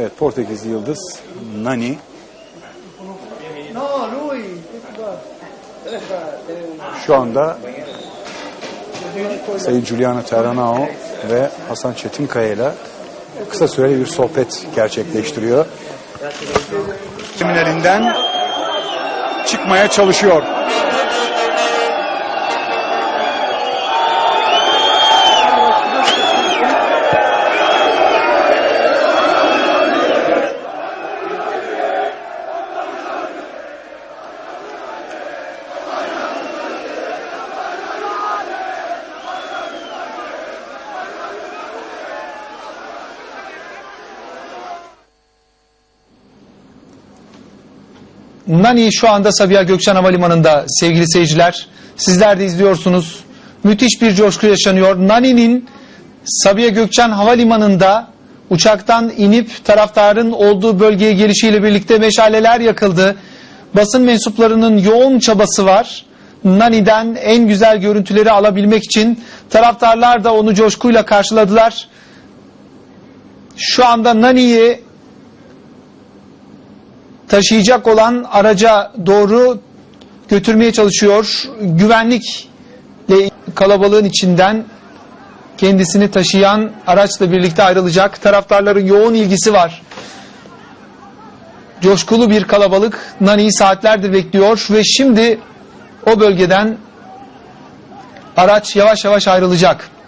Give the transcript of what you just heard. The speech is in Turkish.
Evet Portekizli yıldız Nani şu anda Sayın Giuliano Terranao ve Hasan Çetinkaya ile kısa süreli bir sohbet gerçekleştiriyor. Kriminalinden çıkmaya çalışıyor. Nani şu anda Sabiha Gökçen Havalimanı'nda sevgili seyirciler. Sizler de izliyorsunuz. Müthiş bir coşku yaşanıyor. Nani'nin Sabiha Gökçen Havalimanı'nda uçaktan inip taraftarın olduğu bölgeye gelişiyle birlikte meşaleler yakıldı. Basın mensuplarının yoğun çabası var. Nani'den en güzel görüntüleri alabilmek için taraftarlar da onu coşkuyla karşıladılar. Şu anda Nani'yi taşıyacak olan araca doğru götürmeye çalışıyor. Güvenlikle kalabalığın içinden kendisini taşıyan araçla birlikte ayrılacak. Taraftarların yoğun ilgisi var. Coşkulu bir kalabalık Nani'yi saatlerdir bekliyor ve şimdi o bölgeden araç yavaş yavaş ayrılacak.